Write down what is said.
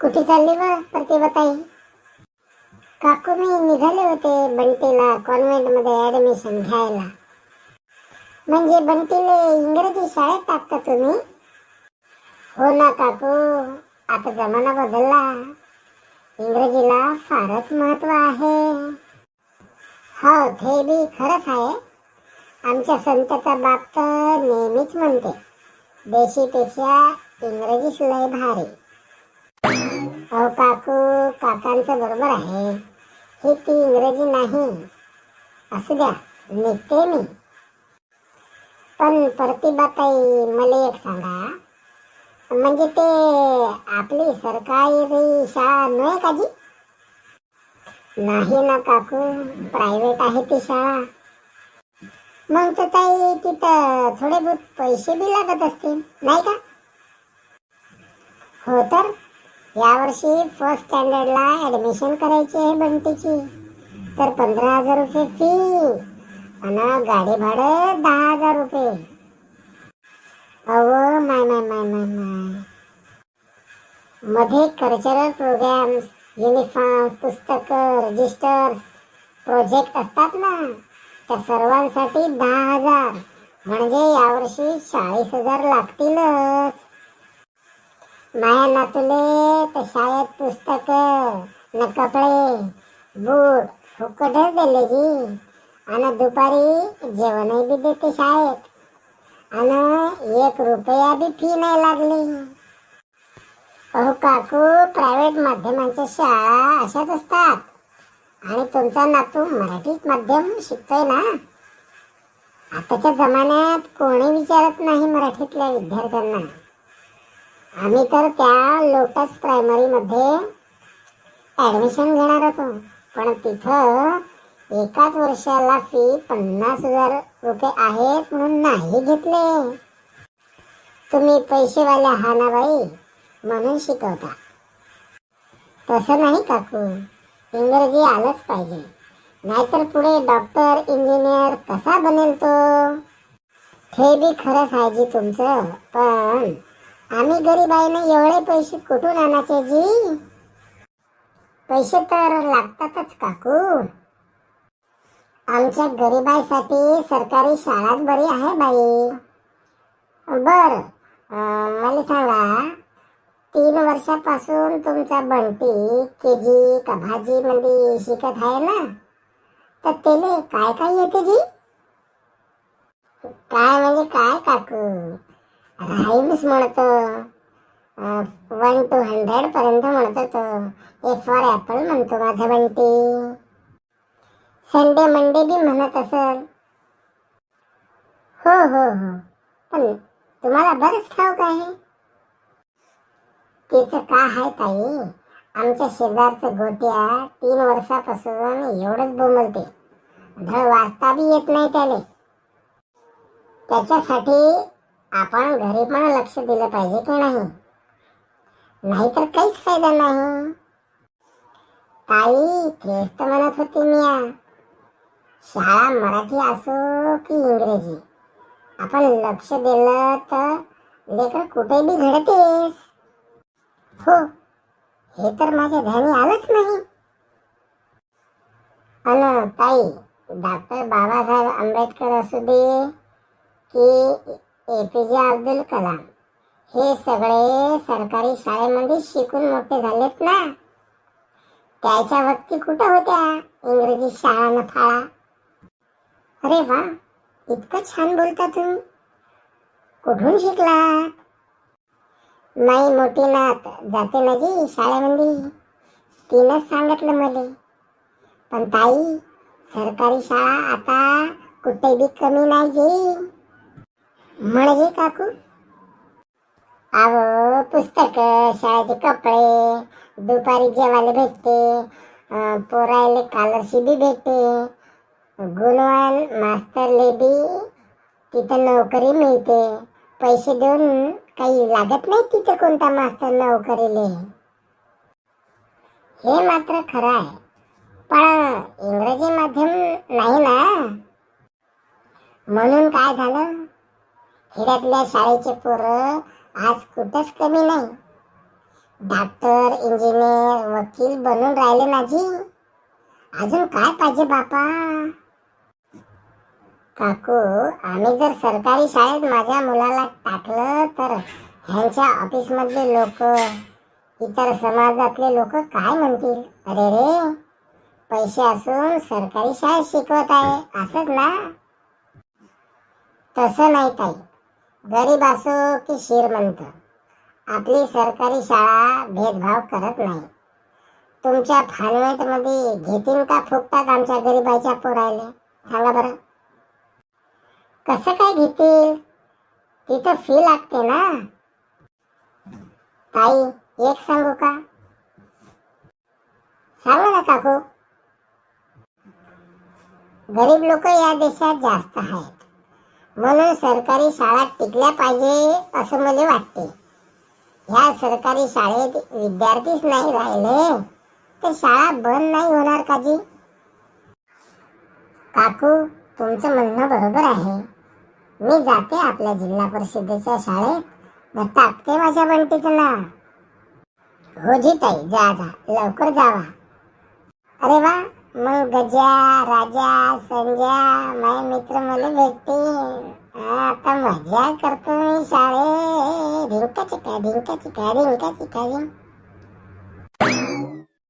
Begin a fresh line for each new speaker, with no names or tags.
कुठे चालली व प्रतिभाताई? काकू मी निघाले होते बंटीला कॉन्व्हेंटमध्ये ऍडमिशन घ्यायला. म्हणजे बंटीले इंग्रजी शाळेत टाकता तुम्ही? हो ना काकू आता जमाना बदलला. इंग्रजीला फारच महत्त्व आहे. हो ते बी खरंच आहे. आमच्या संतचा बाप तर नेहमीच म्हणते देशीपेक्षा इंग्रजीच लय भारी. अहो काकू काकांचं बरोबर आहे. हे ती इंग्रजी नाही. असू द्या निघते मी. पण प्रतिभाताई मला एक सांगा. म्हणजे ते आपली सरकारी शाळा नव्हे का जी? नाही ना काकू. प्रायव्हेट आहे ती शाळा. मग तर ताई तिथं थोडे बहुत पैसे बी लागत असतील नाही का? हो तर? यावर्षी फर्स्ट स्टँडर्डला ऍडमिशन करायची आहे बंटीची. तर पंधरा हजार रुपये फी आणि गाडी भाडं दहा हजार रुपये. अहो माय माय माय माय माय. मध्ये कल्चरल प्रोग्राम्स युनिफॉर्म पुस्तकं रजिस्टर प्रोजेक्ट असतात ना त्या सर्वांसाठी दहा हजार. म्हणजे यावर्षी चाळीस हजार लागतीलच. माया नातूले तर शाळेत पुस्तक न कपडे बूट फुकटच दिले जी. आणि दुपारी जेवणही बी देते शाळेत. आणि एक रुपया बी फी नाही लागली. अहो काकू प्रायव्हेट माध्यमांच्या शाळा अशाच असतात. आणि तुमचा नातू मराठीत माध्यम शिकतोय ना? आताच्या जमान्यात कोणी विचारत नाही मराठीतल्या विद्यार्थ्यांना. आम्ही तर त्या लोटस प्रायमरीमध्ये ऍडमिशन घेणार होतो. पण तिथं एकाच वर्षाला फी पन्नास हजार रुपये आहेत म्हणून नाही घेतले. तुम्ही पैसेवाले हा ना बाई म्हणून शिकवता. तसं नाही काकू. इंग्रजी आलंच पाहिजे. नाहीतर पुढे डॉक्टर इंजिनियर कसा बनेल तो? हे बी खरंच आहे जी तुमचं पण आम्ही गरीब आहे ना एवढे पैसे कुठून आणायचे जी? पैसे तर लागतातच काकू. आमच्या गरिबाईसाठी सरकारी शाळाच बरी आहे बाई. बर मला सांगा तीन वर्षापासून तुमचा बंटी के जी का भाजी मध्ये शिकत आहे ना? तर त्याने काय काय येते जी? काय म्हणजे काय काकू? राईम्स म्हणतो वन टू हंड्रेड पर्यंत म्हणतो तो ए फॉर ॲपल म्हणतो माझा बंटी. संडे मंडे बी म्हणत असेल. हो हो हो. पण तुम्हाला बरंच ठाऊक आहे. तिचं का आहे ताई? आमच्या शेजारचं गोट्या तीन वर्षापासून एवढंच बोंबलते. धड वाचता बी येत नाही त्याले. त्याच्यासाठी आपण घरी पण लक्ष दिलं पाहिजे की नाही? नाहीतर काहीच फायदा नाही. ताई तेच तर म्हणत होती मी. शाळा मराठी असो की इंग्रजी. आपण लक्ष दिलं तर लेकर कुठे बी घडतेस. हो हे तर माझ्या ध्यानी आलंच नाही. अन ताई डॉक्टर बाबासाहेब आंबेडकर असू दे की ए पी जे अब्दुल कलाम. हे सगळे सरकारी शाळेमध्ये शिकून मोठे झालेत ना? त्याच्या वक्ती कुठं होत्या? इंग्रजी शाळा न फाळा. अरे वा इतकं छान बोलता तुम्ही. कुठून शिकलात? नाही मोठी नात जाते ना जी शाळेमध्ये. तिनंच सांगितलं मला. पण ताई सरकारी शाळा आता कुठे बी कमी नाही जी. म्हणजे काकू? अहो पुस्तक शाळेचे कपडे दुपारी जेवायला भेटते अं, पोरायले बी भेटते. गुणवान मास्तरले बी तिथं नोकरी मिळते. पैसे देऊन काही लागत नाही तिथं कोणता मास्तर नोकरीले. हे मात्र खरं आहे. पण इंग्रजी माध्यम नाही ना? म्हणून काय झालं? खेड्यातल्या शाळेचे पोरं आज कुठंच कमी नाही. डॉक्टर इंजिनियर वकील बनून राहिले माझी. अजून काय पाहिजे बापा? काकू आम्ही जर सरकारी शाळेत माझ्या मुलाला टाकलं तर ह्यांच्या ऑफिसमधले लोक इतर समाजातले लोक काय म्हणतील? अरे रे पैसे असून सरकारी शाळेत शिकवत आहे असंच ना? तसं नाही ताई. गरीब असो की श्रीमंत आपली सरकारी शाळा भेदभाव करत नाही. तुमच्या फानवेटमध्ये घेतील का फुकटात आमच्या गरीबाच्या पोरायला? सांगा बरं. कसं काय घेतील? तिथं फी लागते ना. ताई एक सांगू का? सांगू ना काकू. गरीब लोक या देशात जास्त आहेत. म्हणून सरकारी शाळा टिकल्या पाहिजे असं मला वाटते. ह्या सरकारी शाळेत विद्यार्थीच नाही राहिले. तर शाळा बंद नाही होणार का जी काकू तुमचं म्हणणं बरोबर आहे. मी जाते आपल्या जिल्हा परिषदेच्या शाळेत. मग टाकते माझ्या बंटीचं नाव. हो जी ताई जा जा. लवकर जावा. अरे वा मग गजा राजा संजा माझे मित्र मला भेटतील. आता मजा करतो मी शाळेत. धिंका चिका धिंका चिका धिंका चिका धिंका